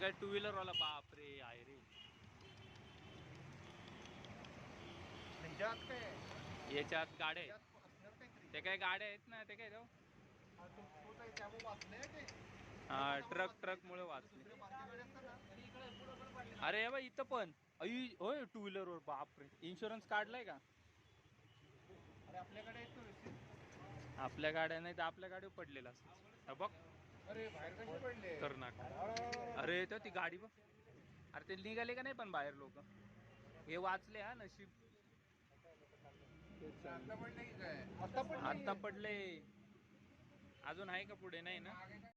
Two wheeler वाला? बाप रे आहे रे. ह्याच्यात काय? आहे? याच्यात गाड्या आहेत. ह्याच्यात असणार काहीतरी. ते काय गाड्या आहेत ना ते काय जाऊ हा, तो- त्यामुळे ते. ट्रक ट्रक मुळे वाचले दुसरे मार्केटवाले असतात ना, अरे बा इथं पण. अई होय टू व्हीलर वर. बाप रे इन्शुरन्स काढलाय का? अरे आपल्याकडे. आपल्या गाड्या नाही तर आपल्या गाडीवर पडलेला बघ. अरे बाहेर कसे पडले? कर्नाटक अरे तो ती गाडी बघ. अरे ते निघाले का नाही पण बाहेर लोक? हे वाचले हा नशीब. आता पडले अजून आहे का पुढे? नाही ना?